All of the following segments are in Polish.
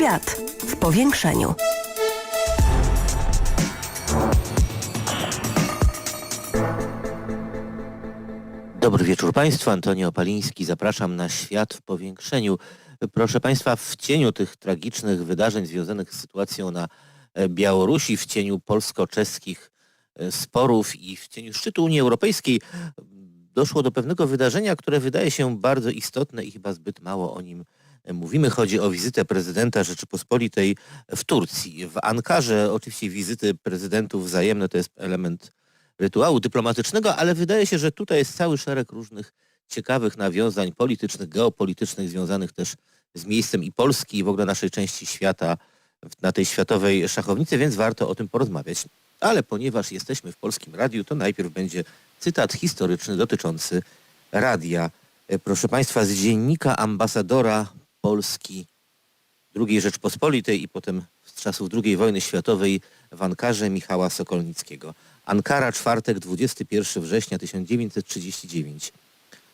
Świat w powiększeniu. Dobry wieczór Państwu, Antonio Paliński. Zapraszam na świat w powiększeniu. Proszę Państwa, w cieniu tych tragicznych wydarzeń związanych z sytuacją na e, Białorusi, w cieniu polsko-czeskich e, sporów i w cieniu szczytu Unii Europejskiej doszło do pewnego wydarzenia, które wydaje się bardzo istotne i chyba zbyt mało o nim mówimy. Chodzi o wizytę prezydenta Rzeczypospolitej w Turcji. W Ankarze oczywiście wizyty prezydentów wzajemne to jest element rytuału dyplomatycznego, ale wydaje się, że tutaj jest cały szereg różnych ciekawych nawiązań politycznych, geopolitycznych, związanych też z miejscem i Polski i w ogóle naszej części świata na tej światowej szachownicy, więc warto o tym porozmawiać. Ale ponieważ jesteśmy w Polskim Radiu, to najpierw będzie cytat historyczny dotyczący radia. E, Proszę Państwa, z dziennika ambasadora Polski II Rzeczpospolitej i potem z czasów II wojny światowej w Ankarze Michała Sokolnickiego. Ankara, czwartek, 21 września 1939.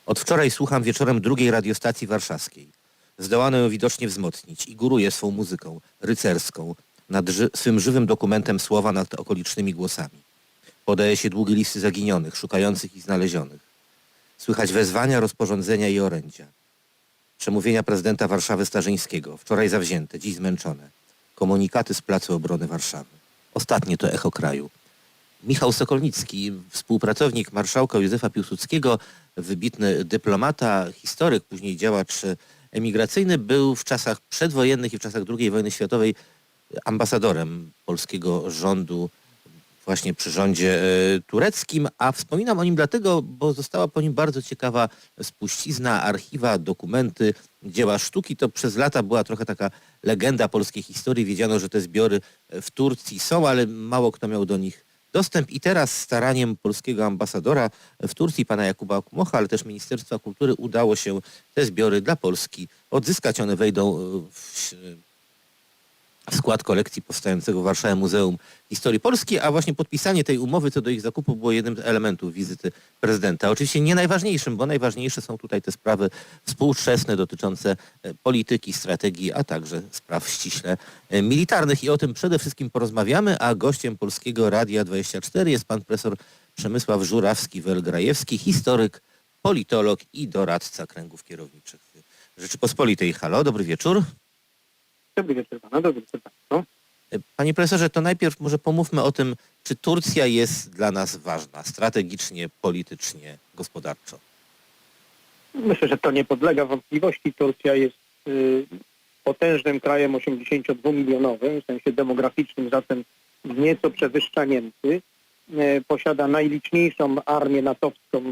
Od wczoraj słucham wieczorem drugiej radiostacji warszawskiej. Zdołano ją widocznie wzmocnić i góruje swą muzyką, rycerską, nad ży swym żywym dokumentem słowa nad okolicznymi głosami. Podaje się długie listy zaginionych, szukających i znalezionych. Słychać wezwania, rozporządzenia i orędzia. Przemówienia prezydenta Warszawy Starzyńskiego, wczoraj zawzięte, dziś zmęczone. Komunikaty z Placu Obrony Warszawy. Ostatnie to echo kraju. Michał Sokolnicki, współpracownik marszałka Józefa Piłsudskiego, wybitny dyplomata, historyk, później działacz emigracyjny, był w czasach przedwojennych i w czasach II wojny światowej ambasadorem polskiego rządu właśnie przy rządzie e, tureckim, a wspominam o nim dlatego, bo została po nim bardzo ciekawa spuścizna, archiwa, dokumenty, dzieła sztuki. To przez lata była trochę taka legenda polskiej historii. Wiedziano, że te zbiory w Turcji są, ale mało kto miał do nich dostęp i teraz staraniem polskiego ambasadora w Turcji, pana Jakuba Kumocha, ale też Ministerstwa Kultury udało się te zbiory dla Polski odzyskać. One wejdą w w skład kolekcji powstającego w Warszawie Muzeum Historii Polski, a właśnie podpisanie tej umowy co do ich zakupu było jednym z elementów wizyty prezydenta. Oczywiście nie najważniejszym, bo najważniejsze są tutaj te sprawy współczesne dotyczące e, polityki, strategii, a także spraw ściśle e, militarnych i o tym przede wszystkim porozmawiamy, a gościem Polskiego Radia 24 jest pan profesor Przemysław Żurawski-Welgrajewski, historyk, politolog i doradca kręgów kierowniczych Rzeczypospolitej. Halo, dobry wieczór. Dobry wieczór pana, dobry wieczór państwu. Panie profesorze, to najpierw może pomówmy o tym, czy Turcja jest dla nas ważna strategicznie, politycznie, gospodarczo. Myślę, że to nie podlega wątpliwości. Turcja jest y, potężnym krajem 82-milionowym, w sensie demograficznym, zatem nieco przewyższa Niemcy. Y, posiada najliczniejszą armię natowską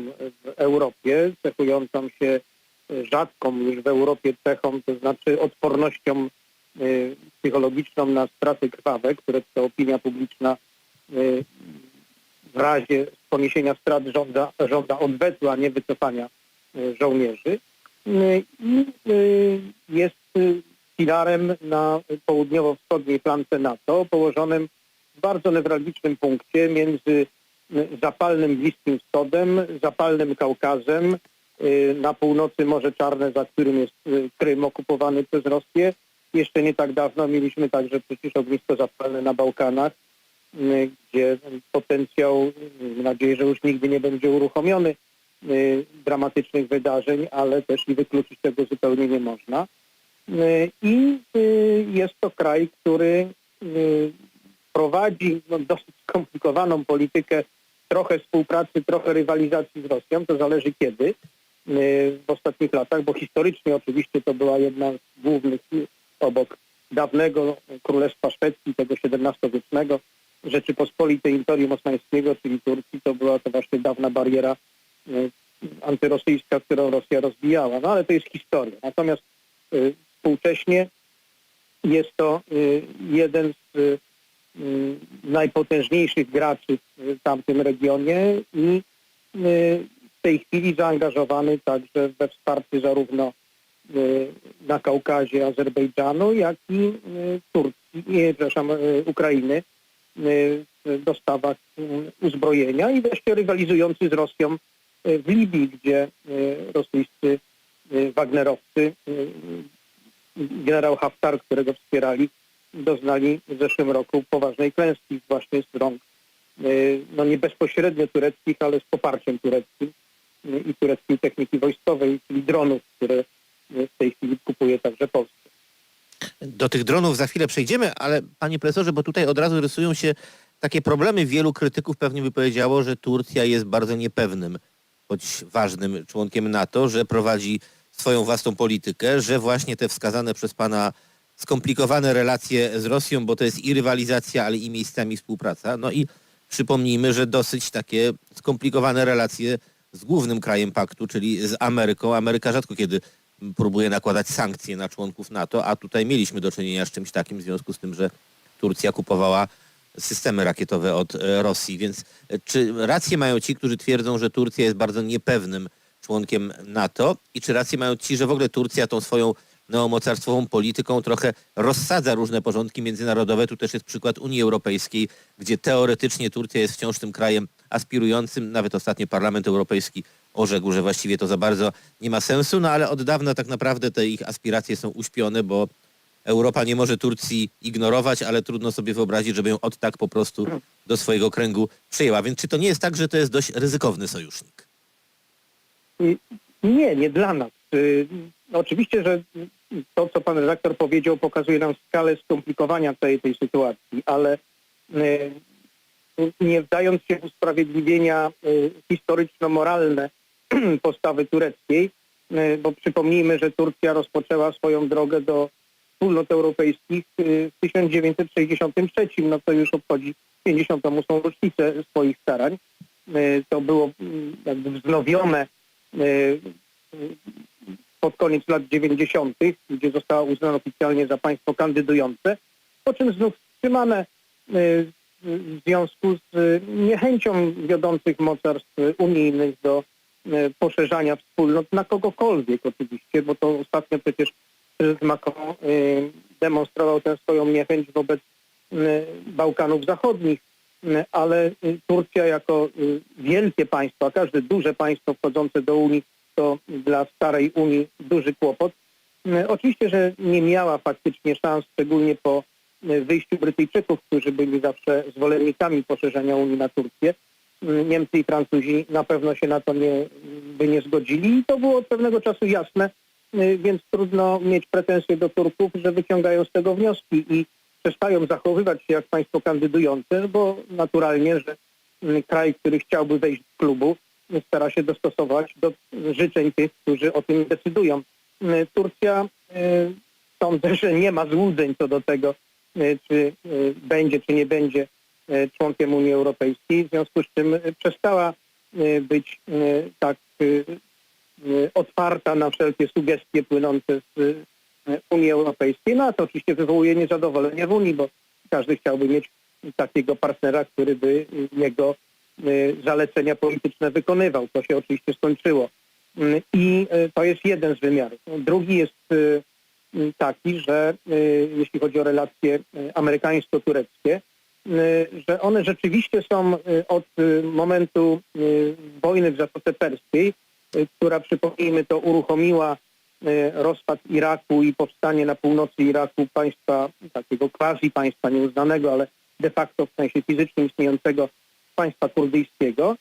w Europie, cechującą się y, rzadką już w Europie cechą, to znaczy odpornością psychologiczną na straty krwawe, które to opinia publiczna y, w razie poniesienia strat żąda, żąda odwetu, a nie wycofania y, żołnierzy. Y, I y, jest y, filarem na południowo-wschodniej flance NATO, położonym w bardzo newralgicznym punkcie między y, zapalnym Bliskim Wschodem, zapalnym Kaukazem, y, na północy Morze Czarne, za którym jest y, Krym okupowany przez Rosję. Jeszcze nie tak dawno mieliśmy także przecież ognisko zapalne na Bałkanach, y, gdzie potencjał, y, mam nadzieję, że już nigdy nie będzie uruchomiony, y, dramatycznych wydarzeń, ale też i wykluczyć tego zupełnie nie można. Y, I y, jest to kraj, który y, prowadzi no, dosyć skomplikowaną politykę trochę współpracy, trochę rywalizacji z Rosją, to zależy kiedy y, w ostatnich latach, bo historycznie oczywiście to była jedna z głównych y, obok dawnego Królestwa Szwecji, tego XVII-wiecznego, Rzeczypospolitej Imperium Osmańskiego, czyli Turcji, to była to właśnie dawna bariera y, antyrosyjska, którą Rosja rozbijała. No ale to jest historia. Natomiast y, współcześnie jest to y, jeden z najpotężniejszych graczy w tamtym regionie i w tej chwili zaangażowany także we wsparcie zarówno na Kaukazie Azerbejdżanu, jak i y, Turcji, nie, przepraszam, y, Ukrainy y, w dostawach y, uzbrojenia i wreszcie rywalizujący z Rosją y, w Libii, gdzie y, rosyjscy y, Wagnerowcy y, generał Haftar, którego wspierali, doznali w zeszłym roku poważnej klęski, właśnie z rąk y, no nie bezpośrednio tureckich, ale z poparciem tureckim y, i tureckiej techniki wojskowej, czyli dronów, które y, w tej chwili kupuje także Polska. Do tych dronów za chwilę przejdziemy, ale panie profesorze, bo tutaj od razu rysują się takie problemy. Wielu krytyków pewnie by powiedziało, że Turcja jest bardzo niepewnym, choć ważnym członkiem NATO, że prowadzi swoją własną politykę, że właśnie te wskazane przez pana skomplikowane relacje z Rosją, bo to jest i rywalizacja, ale i miejscami współpraca. No i przypomnijmy, że dosyć takie skomplikowane relacje z głównym krajem paktu, czyli z Ameryką. Ameryka rzadko kiedy próbuje nakładać sankcje na członków NATO, a tutaj mieliśmy do czynienia z czymś takim w związku z tym, że Turcja kupowała systemy rakietowe od e, Rosji. Więc e, czy rację mają ci, którzy twierdzą, że Turcja jest bardzo niepewnym członkiem NATO i czy rację mają ci, że w ogóle Turcja tą swoją neomocarstwową polityką trochę rozsadza różne porządki międzynarodowe. Tu też jest przykład Unii Europejskiej, gdzie teoretycznie Turcja jest wciąż tym krajem aspirującym. Nawet ostatnio Parlament Europejski orzekł, że właściwie to za bardzo nie ma sensu, no ale od dawna tak naprawdę te ich aspiracje są uśpione, bo Europa nie może Turcji ignorować, ale trudno sobie wyobrazić, żeby ją od tak po prostu do swojego kręgu przyjęła. Więc czy to nie jest tak, że to jest dość ryzykowny sojusznik? Nie, nie dla nas. Y, Oczywiście, że to, co pan redaktor powiedział, pokazuje nam skalę skomplikowania całej tej sytuacji, ale y, nie wdając się w usprawiedliwienia y, historyczno-moralne postawy tureckiej, y, bo przypomnijmy, że Turcja rozpoczęła swoją drogę do wspólnot europejskich y, w 1963, no to już obchodzi 58. rocznicę swoich starań. Y, To było mm, jakby wznowione pod koniec lat 90., gdzie została uznana oficjalnie za państwo kandydujące, po czym znów wstrzymane w związku z niechęcią wiodących mocarstw unijnych do poszerzania wspólnot na kogokolwiek oczywiście, bo to ostatnio przecież prezydent Macron y, demonstrował tę swoją niechęć wobec y, Bałkanów Zachodnich, ale Turcja jako wielkie państwo, a każde duże państwo wchodzące do Unii to dla starej Unii duży kłopot. Oczywiście, że nie miała faktycznie szans, szczególnie po wyjściu Brytyjczyków, którzy byli zawsze zwolennikami poszerzenia Unii na Turcję. Niemcy i Francuzi na pewno się na to nie, by nie zgodzili i to było od pewnego czasu jasne, y, więc trudno mieć pretensje do Turków, że wyciągają z tego wnioski i przestają zachowywać się jak państwo kandydujące, bo naturalnie, że y, kraj, który chciałby wejść do klubu, stara się dostosować do życzeń tych, którzy o tym decydują. Y, Turcja sądzę, że nie ma złudzeń co do tego, czy będzie, czy nie będzie członkiem Unii Europejskiej, w związku z czym y, przestała y, być tak otwarta na wszelkie sugestie płynące z Unii Europejskiej. No a to oczywiście wywołuje niezadowolenie w Unii, bo każdy chciałby mieć takiego partnera, który by jego zalecenia polityczne wykonywał. To się oczywiście skończyło. Y, I to jest jeden z wymiarów. Drugi jest taki, że jeśli chodzi o relacje amerykańsko-tureckie, że one rzeczywiście są y, od y, momentu y, wojny w Zatoce Perskiej, y, która przypomnijmy to uruchomiła y, rozpad Iraku i powstanie na północy Iraku państwa, takiego quasi państwa nieuznanego, ale de facto w sensie fizycznym istniejącego państwa kurdyjskiego,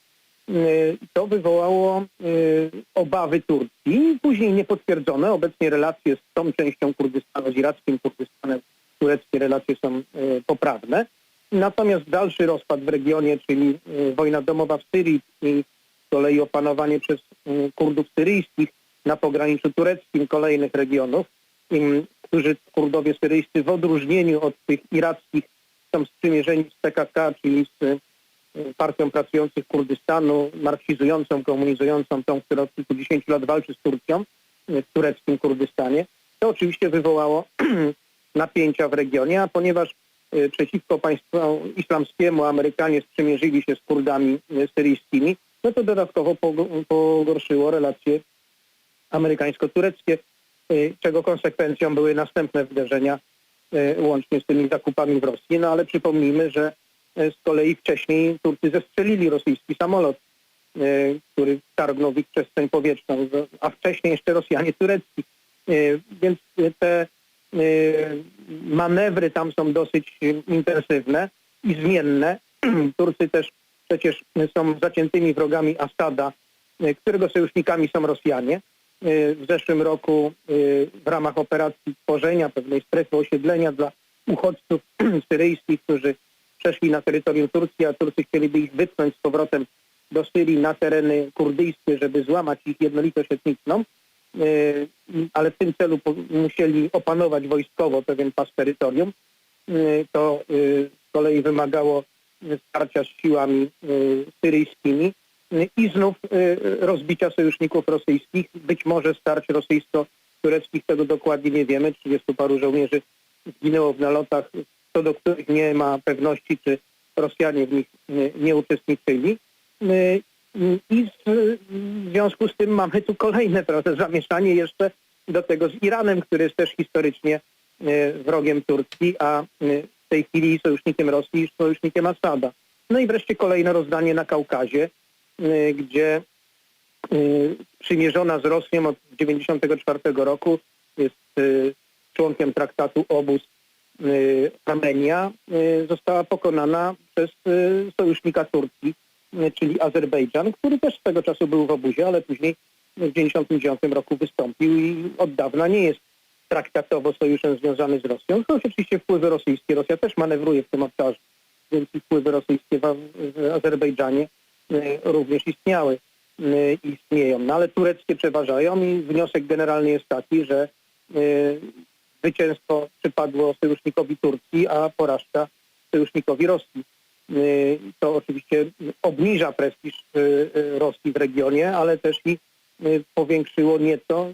y, to wywołało y, obawy Turcji, później niepotwierdzone. Obecnie relacje z tą częścią Kurdystanu, z irackim Kurdystanem, tureckie relacje są y, poprawne. Natomiast dalszy rozpad w regionie, czyli y, wojna domowa w Syrii i z kolei opanowanie przez Kurdów syryjskich na pograniczu tureckim kolejnych regionów, którzy Kurdowie syryjscy w odróżnieniu od tych irackich są sprzymierzeni z PKK, czyli z y, partią pracujących Kurdystanu, marksizującą, komunizującą, tą, która od kilkudziesięciu lat walczy z Turcją y, w tureckim Kurdystanie. To oczywiście wywołało napięcia w regionie, a ponieważ przeciwko państwu islamskiemu Amerykanie sprzymierzyli się z Kurdami y, syryjskimi, no to dodatkowo pogo- pogorszyło relacje amerykańsko-tureckie, y, czego konsekwencją były następne wydarzenia y, łącznie z tymi zakupami w Rosji. No ale przypomnijmy, że y, z kolei wcześniej Turcy zestrzelili rosyjski samolot, y, który targnął w ich przestrzeń powietrzną, a wcześniej jeszcze Rosjanie turecki. Y, Więc y, te y, manewry tam są dosyć y, intensywne i zmienne. Turcy też przecież są zaciętymi wrogami Asada, y, którego sojusznikami są Rosjanie. Y, W zeszłym roku y, w ramach operacji tworzenia pewnej strefy osiedlenia dla uchodźców syryjskich, którzy przeszli na terytorium Turcji, a Turcy chcieliby ich wypchnąć z powrotem do Syrii na tereny kurdyjskie, żeby złamać ich jednolitość etniczną, y, ale w tym celu musieli opanować wojskowo pewien pas terytorium. Y, To y, z kolei wymagało wsparcia z siłami y, syryjskimi y, i znów y, rozbicia sojuszników rosyjskich, być może starć rosyjsko-tureckich, tego dokładnie nie wiemy. 30 paru żołnierzy zginęło w nalotach, co do których nie ma pewności, czy Rosjanie w nich nie uczestniczyli. I w związku z tym mamy tu kolejne prawda, zamieszanie jeszcze do tego z Iranem, który jest też historycznie y, wrogiem Turcji, a y, w tej chwili sojusznikiem Rosji i sojusznikiem Asada. No i wreszcie kolejne rozdanie na Kaukazie, y, gdzie przymierzona z Rosją od 1994 roku jest członkiem traktatu obóz Armenia, została pokonana przez sojusznika Turcji, czyli Azerbejdżan, który też swego czasu był w obuzie, ale później w 1999 roku wystąpił i od dawna nie jest traktatowo sojuszem związany z Rosją. Choć oczywiście wpływy rosyjskie, Rosja też manewruje w tym obszarze, więc wpływy rosyjskie w, Azerbejdżanie y, również istniały i istnieją. No ale tureckie przeważają i wniosek generalny jest taki, że zwycięstwo przypadło sojusznikowi Turcji, a porażka sojusznikowi Rosji. Y, To oczywiście obniża prestiż y, y, Rosji w regionie, ale też i powiększyło nieco,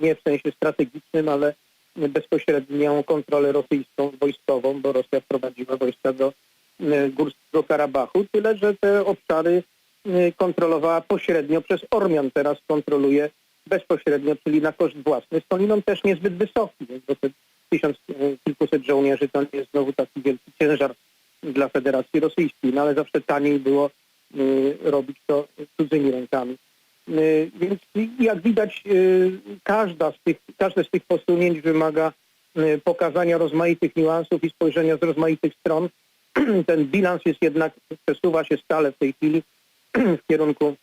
nie w sensie strategicznym, ale bezpośrednią kontrolę rosyjską wojskową, bo Rosja wprowadziła wojska do Górskiego Karabachu, tyle że te obszary kontrolowała pośrednio przez Ormian, teraz kontroluje bezpośrednio, czyli na koszt własny, skądinąd też niezbyt wysoki, bo te tysiąc kilkuset żołnierzy to nie jest znowu taki wielki ciężar dla Federacji Rosyjskiej, no ale zawsze taniej było y, robić to cudzymi rękami. Y, Więc jak widać, y, każda z tych, każde z tych posunięć wymaga pokazania rozmaitych niuansów i spojrzenia z rozmaitych stron. Ten bilans jest jednak, przesuwa się stale w tej chwili w kierunku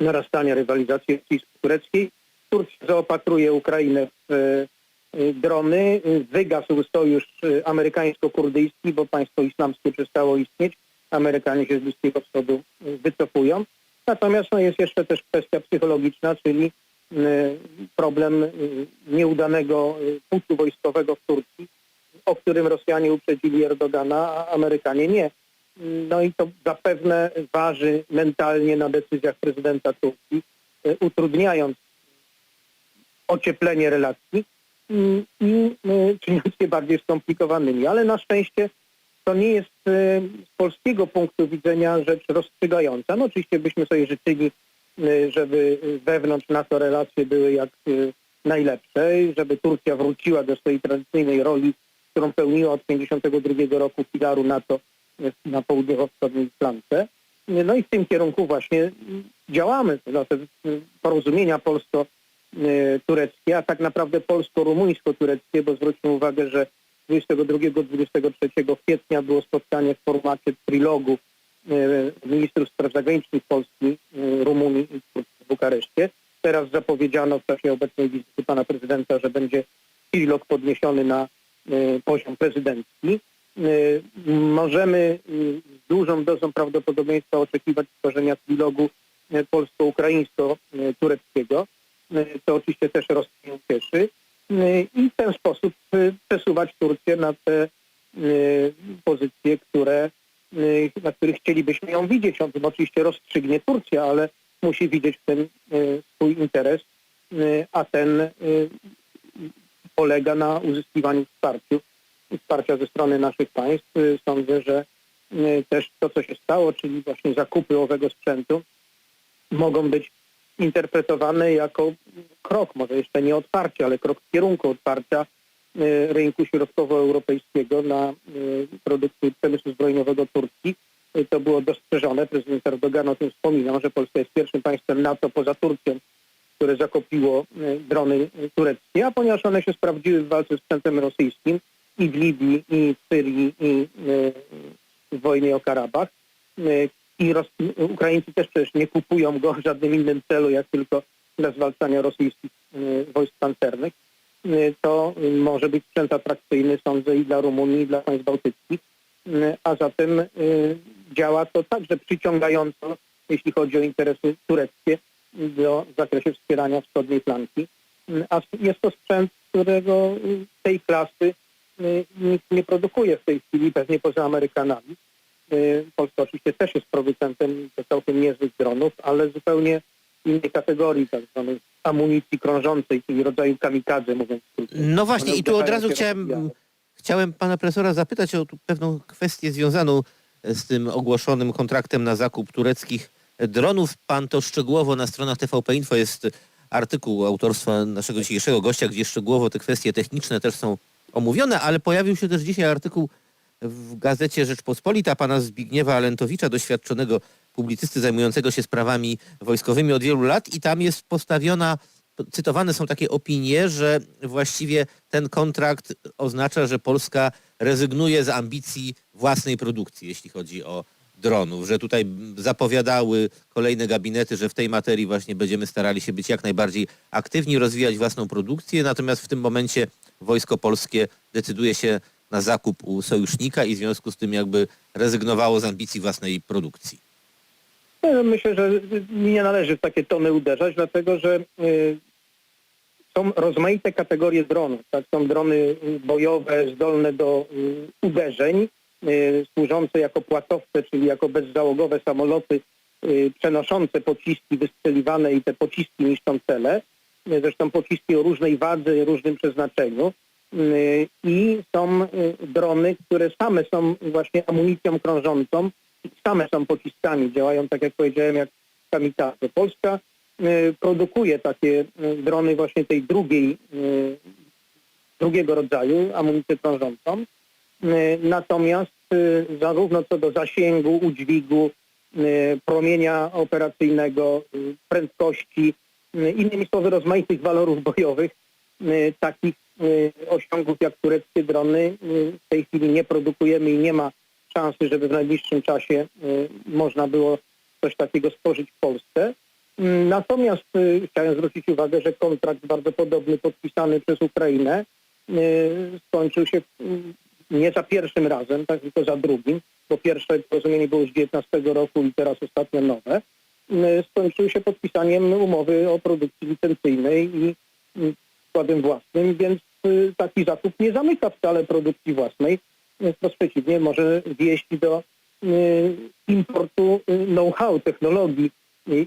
narastania rywalizacji rosyjsko-tureckiej. Turcja zaopatruje Ukrainę w drony, y, wygasł sojusz y, amerykańsko-kurdyjski, bo państwo islamskie przestało istnieć. Amerykanie się z Bliskiego Wschodu y, wycofują. Natomiast no, jest jeszcze też kwestia psychologiczna, czyli y, problem y, nieudanego y, puczu wojskowego w Turcji, o którym Rosjanie uprzedzili Erdogana, a Amerykanie nie. No i to zapewne waży mentalnie na decyzjach prezydenta Turcji, y, utrudniając ocieplenie relacji i y, czyniąc je bardziej skomplikowanymi. Ale na szczęście to nie jest y, z polskiego punktu widzenia rzecz rozstrzygająca. No oczywiście byśmy sobie życzyli, y, żeby wewnątrz NATO relacje były jak y, najlepsze żeby Turcja wróciła do swojej tradycyjnej roli, którą pełniła od 1952 roku filaru NATO na południowo-wschodniej flance. No i w tym kierunku właśnie działamy. No, te y, porozumienia polsko-tureckie, a tak naprawdę polsko-rumuńsko-tureckie, bo zwróćmy uwagę, że 22-23 kwietnia było spotkanie w formacie trilogu e, ministrów spraw zagranicznych Polski, e, Rumunii i Turcji w Bukareszcie. Teraz zapowiedziano w czasie obecnej wizyty pana prezydenta, że będzie trilog podniesiony na e, poziom prezydencki. E, Możemy e, z dużą dozą prawdopodobieństwa oczekiwać stworzenia trilogu e, polsko-ukraińsko-tureckiego. E, To oczywiście też Rosję cieszy y, i w ten sposób y, przesuwać Turcję na te y, pozycje, które, y, na których chcielibyśmy ją widzieć. On tym oczywiście rozstrzygnie Turcja, ale musi widzieć w tym y, swój interes, y, a ten y, polega na uzyskiwaniu wsparciu, wsparcia ze strony naszych państw. Y, Sądzę, że y, też to, co się stało, czyli właśnie zakupy owego sprzętu, mogą być interpretowane jako krok, może jeszcze nie otwarcie, ale krok w kierunku otwarcia e, rynku środkowoeuropejskiego na e, produkty przemysłu zbrojeniowego Turcji. E, To było dostrzeżone. Prezydent Erdogan o tym wspominał, że Polska jest pierwszym państwem NATO poza Turcją, które zakopiło y, drony y, tureckie, a ponieważ one się sprawdziły w walce z sprzętem rosyjskim i w Libii, i w Syrii, i y, w wojnie o Karabach, y, i Ros- Ukraińcy też przecież nie kupują go w żadnym innym celu, jak tylko dla zwalczania rosyjskich y, wojsk pancernych, y, to może być sprzęt atrakcyjny, sądzę, i dla Rumunii, i dla państw bałtyckich, y, a zatem działa to także przyciągająco, jeśli chodzi o interesy tureckie do, w zakresie wspierania wschodniej flanki. A jest to sprzęt, którego tej klasy nikt nie produkuje w tej chwili, pewnie poza Amerykanami. Y, Polska oczywiście też jest producentem całkiem niezłych dronów, ale zupełnie innej kategorii, tak zwanej amunicji krążącej, czyli rodzaju kamikadze, mówiąc skrócie. No właśnie One i tu od razu chciałem, chciałem pana profesora zapytać o tu pewną kwestię związaną z tym ogłoszonym kontraktem na zakup tureckich dronów. Pan to szczegółowo na stronach TVP Info jest artykuł autorstwa naszego dzisiejszego gościa, gdzie szczegółowo te kwestie techniczne też są omówione, ale pojawił się też dzisiaj artykuł w gazecie Rzeczpospolita pana Zbigniewa Alentowicza, doświadczonego publicysty zajmującego się sprawami wojskowymi od wielu lat. I tam jest postawiona, cytowane są takie opinie, że właściwie ten kontrakt oznacza, że Polska rezygnuje z ambicji własnej produkcji, jeśli chodzi o dronów, że tutaj zapowiadały kolejne gabinety, że w tej materii właśnie będziemy starali się być jak najbardziej aktywni, rozwijać własną produkcję, natomiast w tym momencie wojsko polskie decyduje się na zakup u sojusznika i w związku z tym jakby rezygnowało z ambicji własnej produkcji. No Myślę, że nie należy w takie tony uderzać, dlatego że y, są rozmaite kategorie dronów. Tak? Są drony y, bojowe zdolne do y, uderzeń, służące jako płatowce, czyli jako bezzałogowe samoloty przenoszące pociski wystrzeliwane i te pociski niszczą cele. Zresztą pociski o różnej wadze i różnym przeznaczeniu. Y, I są y, drony, które same są właśnie amunicją krążącą, same są pociskami, działają tak jak powiedziałem, jak kamikadze. Polska y, produkuje takie drony właśnie tej drugiej, drugiego rodzaju, amunicję krążącą. Natomiast zarówno co do zasięgu, udźwigu, promienia operacyjnego, prędkości, innymi słowy rozmaitych walorów bojowych, takich osiągów jak tureckie drony y, w tej chwili nie produkujemy i nie ma szansy, żeby w najbliższym czasie y, można było coś takiego stworzyć w Polsce. Natomiast y, chciałem zwrócić uwagę, że kontrakt bardzo podobny podpisany przez Ukrainę y, skończył się y, nie za pierwszym razem, tak tylko za drugim, bo pierwsze porozumienie było z 19 roku i teraz ostatnio nowe. Y, Skończył się podpisaniem umowy o produkcji licencyjnej i y, składem własnym, więc y, taki zakup nie zamyka wcale produkcji własnej. Wprost przeciwnie, może wieść do y, importu y, know-how, technologii i,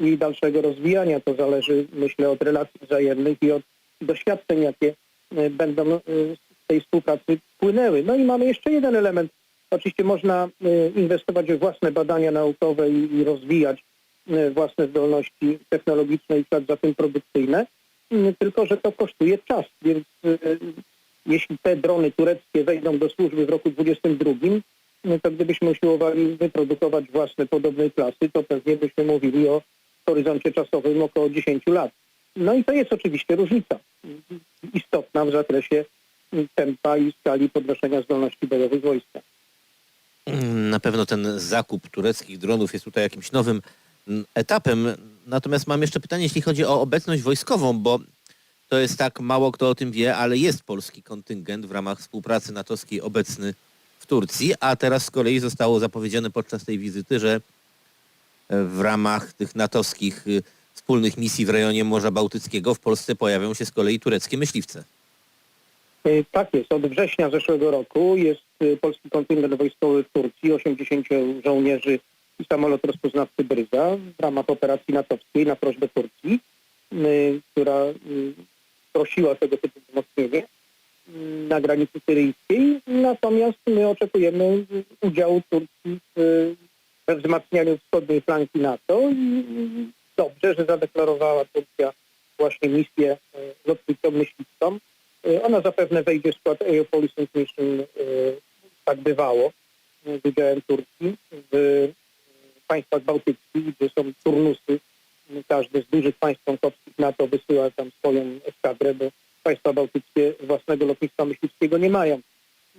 i dalszego rozwijania. To zależy, myślę, od relacji wzajemnych i od doświadczeń, jakie y, będą y, z tej współpracy płynęły. No i mamy jeszcze jeden element. Oczywiście można y, inwestować w własne badania naukowe i, rozwijać y, własne zdolności technologiczne i ślad za tym produkcyjne, y, tylko że to kosztuje czas, więc y, jeśli te drony tureckie wejdą do służby w roku 2022, no to gdybyśmy usiłowali wyprodukować własne podobnej klasy, to pewnie byśmy mówili o horyzoncie czasowym około 10 lat. No i to jest oczywiście różnica istotna w zakresie tempa i skali podnoszenia zdolności bojowych wojska. Mm, Na pewno ten zakup tureckich dronów jest tutaj jakimś nowym mm, etapem. Natomiast mam jeszcze pytanie, jeśli chodzi o obecność wojskową, bo to jest tak, mało kto o tym wie, ale jest polski kontyngent w ramach współpracy natowskiej obecny w Turcji, a teraz z kolei zostało zapowiedziane podczas tej wizyty, że w ramach tych natowskich y, wspólnych misji w rejonie Morza Bałtyckiego w Polsce pojawią się z kolei tureckie myśliwce. Y, Tak jest. Od września zeszłego roku jest y, polski kontyngent wojskowy w Turcji, 80 żołnierzy samolot rozpoznawczy Bryza w ramach operacji natowskiej na prośbę Turcji, y, która y, prosiła tego typu wzmocnienie y, na granicy syryjskiej. Natomiast my oczekujemy udziału Turcji w, we wzmacnianiu wschodniej flanki NATO i dobrze, że zadeklarowała Turcja właśnie misję lotniczą myśliwską. Y, Ona zapewne wejdzie w skład Policing Mission, tak bywało, z udziałem Turcji w państwach bałtyckich, gdzie są turnusy każde z dużych państw członkowskich NATO wysyła tam swoją eskadrę, bo państwa bałtyckie własnego lotnictwa myśliwskiego nie mają.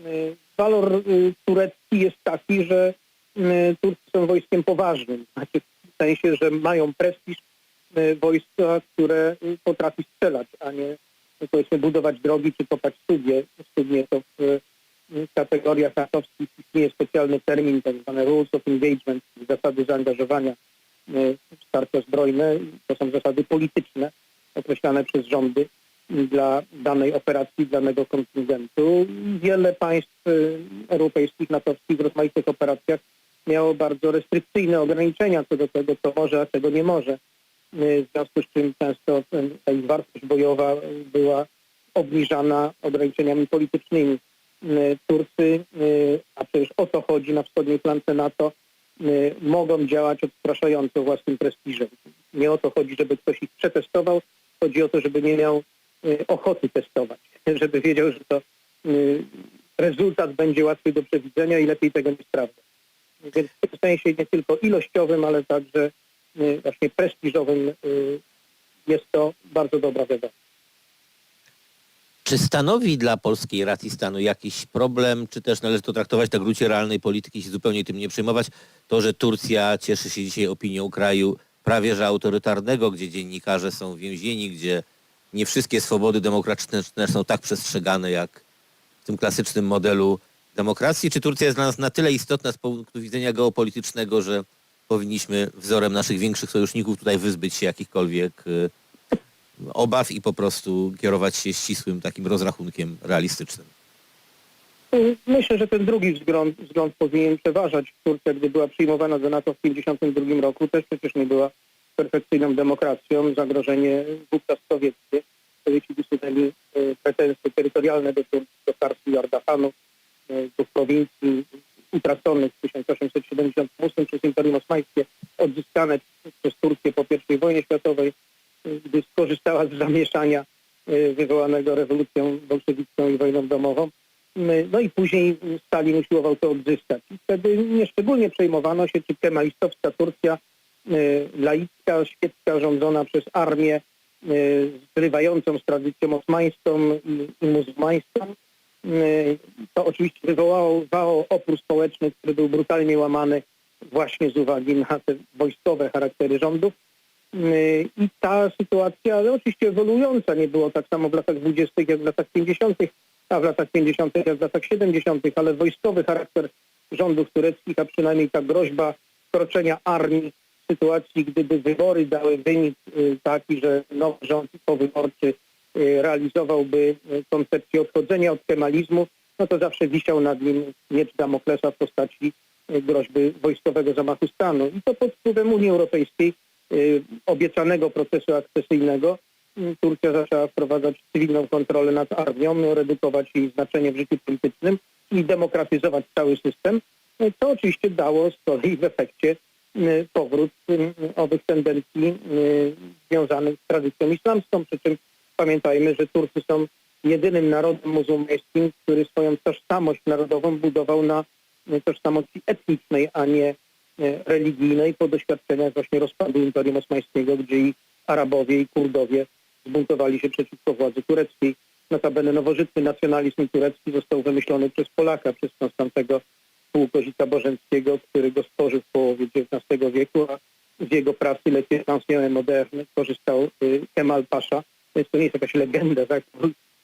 Y, Walor y, turecki jest taki, że y, Turcy są wojskiem poważnym, znaczy w sensie, że mają prestiż wojska, które potrafi strzelać, a nie powiedzmy budować drogi czy kopać studnie. Studnie to w kategoriach natowskich istnieje specjalny termin, tak zwany rules of engagement, zasady zaangażowania y, w starcia zbrojne. To są zasady polityczne określane przez rządy dla danej operacji, danego kontyngentu. Wiele państw y, europejskich, natowskich w rozmaitych operacjach miało bardzo restrykcyjne ograniczenia co do tego, co może, a czego nie może. Y, W związku z czym często ta wartość bojowa była obniżana ograniczeniami politycznymi. Y, Turcy, y, a przecież o to chodzi na wschodniej flance NATO, y, mogą działać odstraszająco własnym prestiżem. Nie o to chodzi, żeby ktoś ich przetestował, chodzi o to, żeby nie miał y, ochoty testować, żeby wiedział, że to y, rezultat będzie łatwy do przewidzenia i lepiej tego nie sprawdzać. Więc w tym sensie nie tylko ilościowym, ale także y, właśnie prestiżowym y, jest to bardzo dobra wiadomość. Czy stanowi dla polskiej racji stanu jakiś problem, czy też należy to traktować na gruncie realnej polityki i się zupełnie tym nie przejmować? To, że Turcja cieszy się dzisiaj opinią kraju prawie że autorytarnego, gdzie dziennikarze są więzieni, gdzie nie wszystkie swobody demokratyczne są tak przestrzegane jak w tym klasycznym modelu demokracji. Czy Turcja jest dla nas na tyle istotna z punktu widzenia geopolitycznego, że powinniśmy wzorem naszych większych sojuszników tutaj wyzbyć się jakichkolwiek y, obaw i po prostu kierować się ścisłym takim rozrachunkiem realistycznym. Myślę, że ten drugi wzgląd, wzgląd powinien przeważać. Turcja, gdy była przyjmowana do NATO w 1952 roku, też przecież nie była perfekcyjną demokracją. Zagrożenie wówczas sowieckie. Sowieci wysunęli e, pretensje terytorialne do, Tur- do Karsu i Ardachanu, e, do prowincji utraconych w 1878 przez Imperium Osmańskie, odzyskane przez Turcję po I wojnie światowej, gdy skorzystała z zamieszania e, wywołanego rewolucją bolszewicką i wojną domową. No i później Stalin usiłował to odzyskać. I wtedy nieszczególnie przejmowano się, czy kemalistowska Turcja, y, laicka, świecka, rządzona przez armię, y, zrywającą z tradycją osmańską i, muzułmańską. To oczywiście wywołało opór społeczny, który był brutalnie łamany właśnie z uwagi na te wojskowe charaktery rządów. Y, I ta sytuacja, ale oczywiście ewoluująca, nie było tak samo w latach 20. jak w latach 50., a w latach 50. jak w latach 70., ale wojskowy charakter rządów tureckich, a przynajmniej ta groźba wkroczenia armii w sytuacji, gdyby wybory dały wynik y, taki, że nowy rząd powyborczy y, realizowałby koncepcję odchodzenia od kemalizmu, no to zawsze wisiał nad nim miecz Damoklesa w postaci groźby wojskowego zamachu stanu. I to pod wpływem Unii Europejskiej obiecanego procesu akcesyjnego. Y, Turcja zaczęła wprowadzać cywilną kontrolę nad armią, redukować jej znaczenie w życiu politycznym i demokratyzować cały system, y, co oczywiście dało z kolei w efekcie y, powrót y, owych tendencji y, związanych z tradycją islamską, przy czym pamiętajmy, że Turcy są jedynym narodem muzułmańskim, który swoją tożsamość narodową budował na y, tożsamości etnicznej, a nie y, religijnej po doświadczeniach właśnie rozpadu Imperium Osmańskiego, gdzie i Arabowie i Kurdowie zbuntowali się przeciwko władzy tureckiej. Notabene nowożytny nacjonalizm turecki został wymyślony przez Polaka, przez Konstantego Pułkozika Bożenckiego, który go stworzył w połowie XIX wieku, a z jego pracy Le Pension Moderne korzystał y, Kemal Pasza. Więc to nie jest jakaś legenda, tak?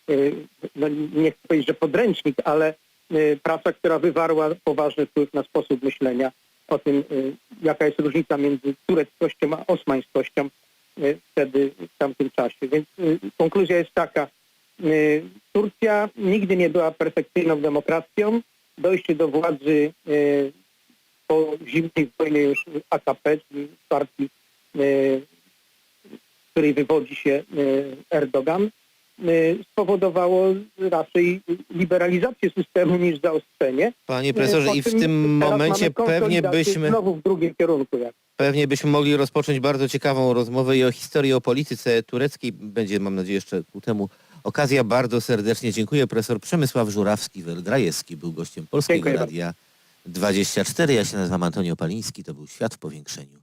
Y, no, nie chcę powiedzieć, że podręcznik, ale y, praca, która wywarła poważny wpływ na sposób myślenia o tym, y, jaka jest różnica między tureckością a osmańskością y, wtedy, w tamtym czasie. Więc y, konkluzja jest taka. Turcja nigdy nie była perfekcyjną demokracją. Dojście do władzy po zimnej wojnie już AKP, czyli partii, z której wywodzi się Erdogan, spowodowało raczej liberalizację systemu niż zaostrzenie. Panie profesorze, Po i w tym momencie pewnie byśmy, Znowu w drugim kierunku. Jak. pewnie byśmy mogli rozpocząć bardzo ciekawą rozmowę i o historii, o polityce tureckiej. Będzie, mam nadzieję, jeszcze ku temu okazja. Bardzo serdecznie dziękuję. Profesor Przemysław Żurawski-Weldrajewski był gościem Polskiego Dziękuję Radia 24. Ja się nazywam Antonio Paliński. To był Świat w Powiększeniu.